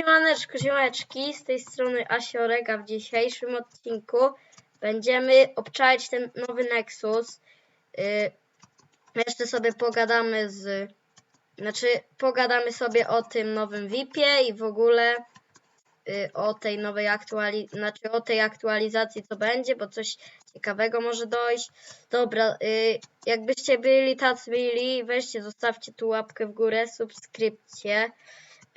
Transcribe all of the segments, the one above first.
Siemaneczko, ziomeczki, z tej strony Asiorek, a w dzisiejszym odcinku będziemy obczaić ten nowy Nexus. Yy, jeszcze sobie pogadamy z... Znaczy, pogadamy sobie o tym nowym VIP-ie i w ogóle yy, o tej nowej aktualizacji, znaczy o tej aktualizacji co będzie, bo coś ciekawego może dojść. Dobra, yy, jakbyście byli tacy byli, weźcie, zostawcie tu łapkę w górę, subskrypcję.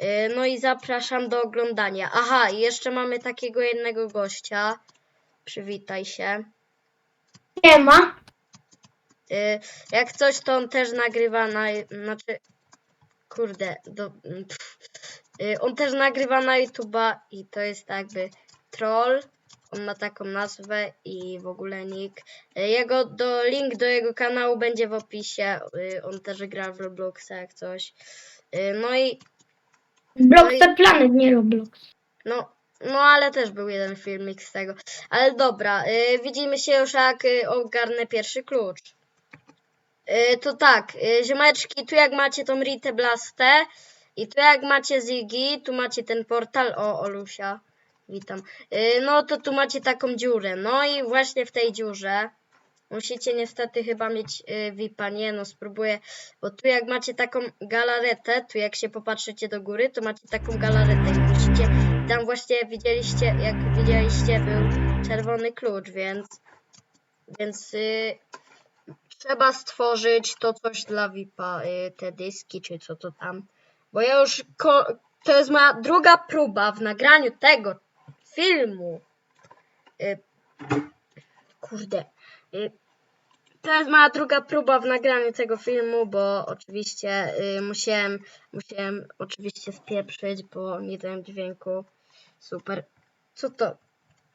Yy, No i zapraszam do oglądania. Aha, i jeszcze mamy takiego jednego gościa. Przywitaj się. Nie ma. Yy, Jak coś, to on też nagrywa na. Znaczy. Kurde, do, pff. Yy, on też nagrywa na YouTube'a i to jest jakby troll. On ma taką nazwę i w ogóle nick. Jego do, link do jego kanału będzie w opisie. On też gra w Robloxa jak coś. No i Block the Planet, nie Roblox. No, no ale też był jeden filmik z tego. Ale dobra, y, widzimy się już jak y, ogarnę pierwszy klucz. Y, to tak, y, ziomeczki, tu jak macie tą Ritę Blastę i tu jak macie Ziggy, tu macie ten portal, o Olusia, witam. Y, no to tu macie taką dziurę, no i właśnie w tej dziurze musicie niestety chyba mieć y, VIPa, nie no spróbuję, bo tu jak macie taką galaretę, tu jak się popatrzycie do góry, to macie taką galaretę i musicie, tam właśnie widzieliście, jak widzieliście był czerwony klucz, więc, więc y, trzeba stworzyć to coś dla VIPa, y, te dyski czy co to tam, bo ja już, to jest moja druga próba w nagraniu tego filmu, y, kurde, to jest moja druga próba w nagraniu tego filmu, bo oczywiście y, musiałem, musiałem oczywiście spieprzyć, bo nie dałem dźwięku. Super. Co to?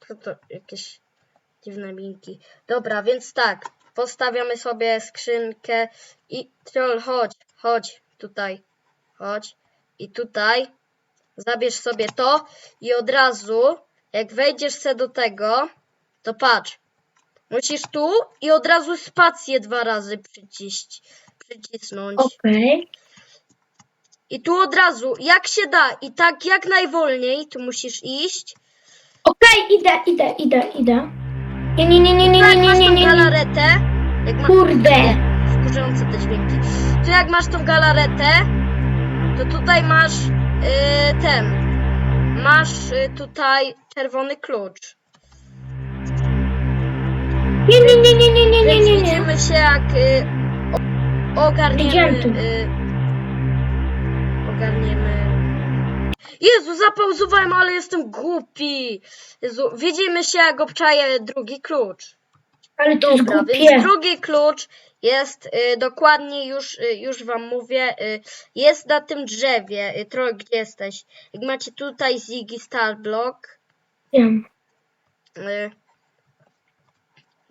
Co to? Jakieś dziwne linki. Dobra, więc tak. Postawiamy sobie skrzynkę i troll, chodź, chodź tutaj. Chodź. I tutaj zabierz sobie to i od razu, jak wejdziesz se do tego, to patrz. Musisz tu i od razu spację dwa razy przyciść, przycisnąć. Okej. I tu od razu, jak się da, i tak jak najwolniej, tu musisz iść. Okej, idę, idę, idę, idę. Nie, nie, nie, nie, nie, Tu jak nie, nie, masz nie, tą nie, nie. galaretę, jak. Kurde. Nie, wkurzające te dźwięki. Tu jak masz tą galaretę, to tutaj masz yy, ten. Masz y, tutaj czerwony klucz. Nie, nie, nie, nie, nie, nie, nie, nie, nie. widzimy się jak y, o, ogarniemy. Idziemy tu. Y, ogarniemy. Jezu, zapauzowałem, ale jestem głupi. Jezu, widzimy się jak obczaję drugi klucz. Ale to jest Dobra, głupie. więc drugi klucz jest y, dokładnie już, y, już wam mówię, y, jest na tym drzewie. Y, gdzie jesteś? Jak macie tutaj Ziggy Starblock. Wiem. Y,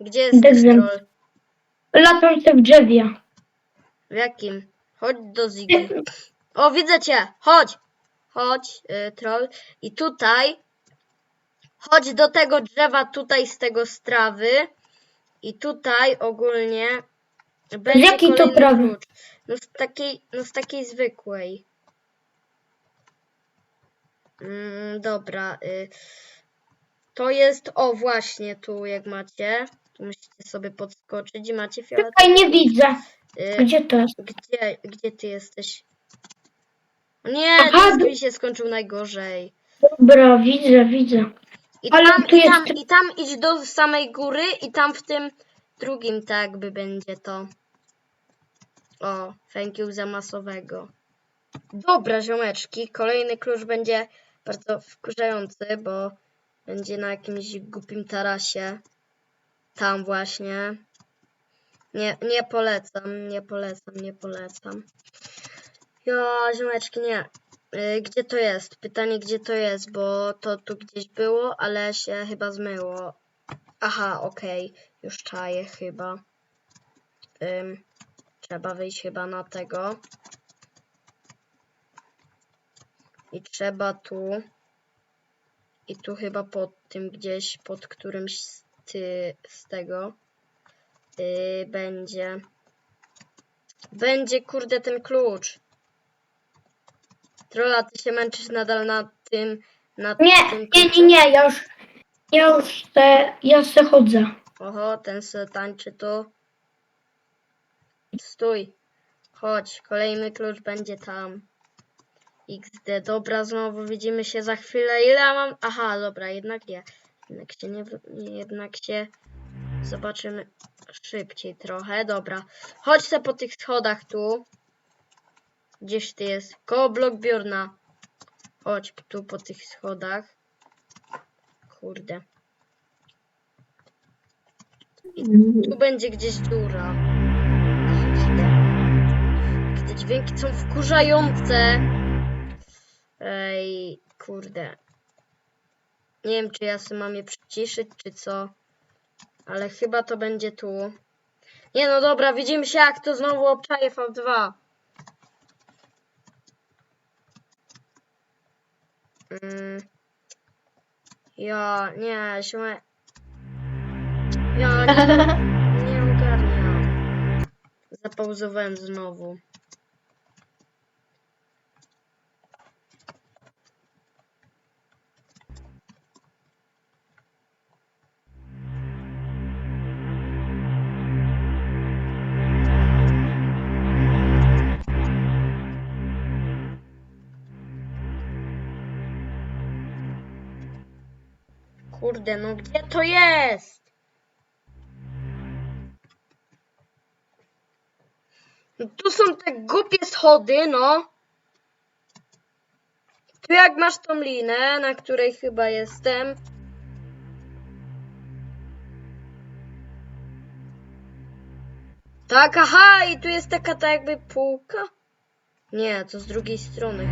gdzie jesteś, Dobrze. Troll? Latam się w drzewie. W jakim? Chodź do Ziggy. O, widzę cię! Chodź! Chodź, y, troll. I tutaj, chodź do tego drzewa tutaj z tego strawy. I tutaj ogólnie będzie jakiej to kolejny trawy? klucz. No z takiej, no z takiej zwykłej. Mm, dobra. Y, to jest, o właśnie, tu jak macie. Tu musicie sobie podskoczyć i macie fioletowy. Czekaj, nie widzę. Y, Gdzie to jest? gdzie, gdzie ty jesteś? O nie, Aha, d- mi się skończył najgorzej. Dobra, widzę, widzę. I Ale tam, tu i, tam, jest- I tam idź do samej góry i tam w tym drugim tak jakby będzie to. O, thank you za masowego. Dobra, ziomeczki, kolejny klucz będzie bardzo wkurzający, bo będzie na jakimś głupim tarasie. Tam właśnie. Nie, nie polecam, nie polecam, nie polecam. Ja, ziomeczki, nie. Y, Gdzie to jest? Pytanie, gdzie to jest, bo to tu gdzieś było, ale się chyba zmyło. Aha, okej, już czaję chyba. Trzeba wyjść chyba na tego. I trzeba tu. I tu chyba pod tym gdzieś, pod którymś ty, z tego yy, będzie. Będzie kurde ten klucz. Trolla, ty się męczysz nadal na tym, na Nie, tym nie, nie, nie, ja już, ja już se, ja se chodzę. Oho, ten se tańczy tu. Stój. Chodź, kolejny klucz będzie tam. XD, dobra, znowu widzimy się za chwilę. Ile ja mam? Aha, dobra, jednak nie. Jednak się nie, jednak się zobaczymy szybciej trochę. Dobra, chodź po tych schodach tu. Gdzieś ty jest? Koło blok biurna. Chodź tu po tych schodach. Kurde. Tu będzie gdzieś dziura. Te dźwięki są wkurzające. Ej, kurde. Nie wiem, czy ja sobie mam je przyciszyć, czy co. Ale chyba to będzie tu. Nie no dobra, widzimy się jak to znowu obczaje V2. Mm. Ja, nie, się. Ja nie, nie ogarniam. Zapauzowałem znowu. Kurde, no gdzie to jest? No tu są te głupie schody, no. Tu jak masz tą linę, na której chyba jestem. Tak, aha, i tu jest taka ta jakby półka. Nie, to z drugiej strony.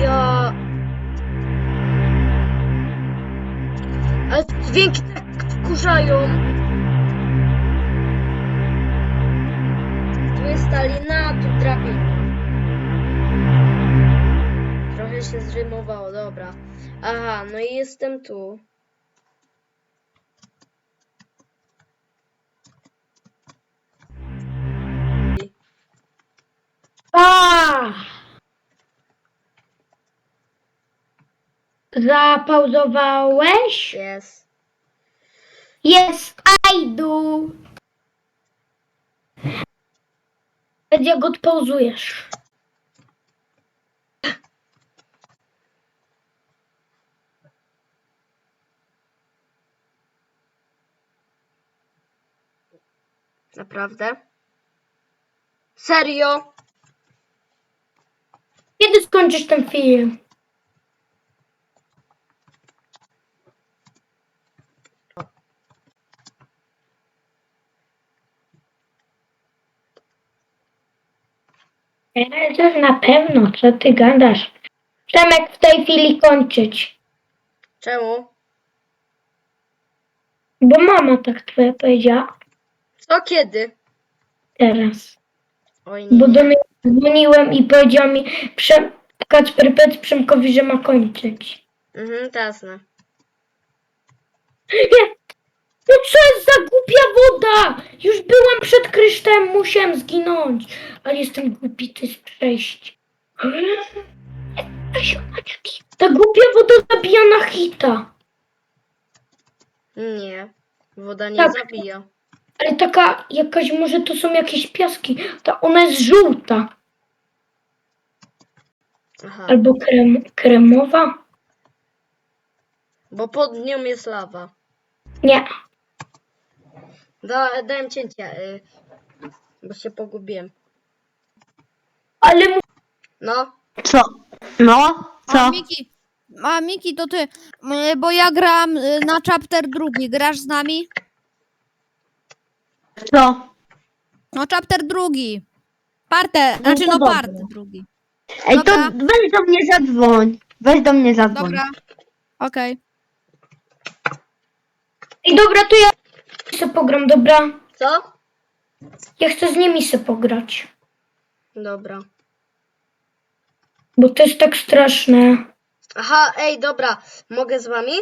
Ja... Ale te dźwięki tak wkurzają. Tu jest ta lina, a tu drabina. Trochę się zrymowało, dobra. Aha, no i jestem tu. A! Zapauzowałeś? Jest. Jest, I do. Jak odpauzujesz. Naprawdę? Serio? Kiedy skończysz ten film? Jezus, na pewno, co ty gadasz? Przemek w tej chwili kończyć. Czemu? Bo mama tak twoja powiedziała Co kiedy? teraz. Oj nie. Bo do mnie dzwoniłem i powiedział mi Przem, Kacper Przemkowi, że ma kończyć. Mhm, jasne. Nie! No co jest za głupia woda? Już byłem przed kryształem, musiałem zginąć. Ale jestem głupi, to jest przejść. Ta głupia woda zabija na hita. Nie. Woda nie Tak. zabija. Ale taka jakaś, może to są jakieś piaski. Ta ona jest żółta. Aha. Albo krem, kremowa. Bo pod nią jest lawa. Nie. Da, dałem cięcie. Y, bo się pogubiłem. Ale mu- No. Co? No? A Co? Miki, a Miki, to ty, y, bo ja gram y, na chapter drugi, grasz z nami? Co? No chapter drugi. Parte, znaczy to no dobra. part drugi. Ej, to Dobra. weź do mnie zadzwoń. Weź do mnie zadzwoń. Dobra. Okej. Ej, dobra, to ja se pogram, dobra? Co? Ja chcę z nimi se pograć. Dobra. Bo to jest tak straszne. Aha, ej, dobra. Mogę z wami?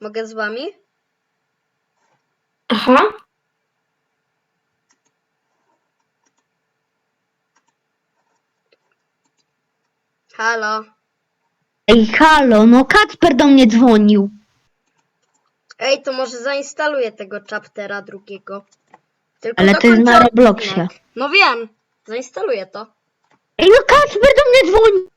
Mogę z wami? Aha. Halo. Ej, halo, no Kacper do mnie dzwonił. Ej, to może zainstaluję tego chaptera drugiego. Tylko Ale to jest na Robloxie. No wiem, zainstaluję to. Ej, no Kacper do mnie dzwoni.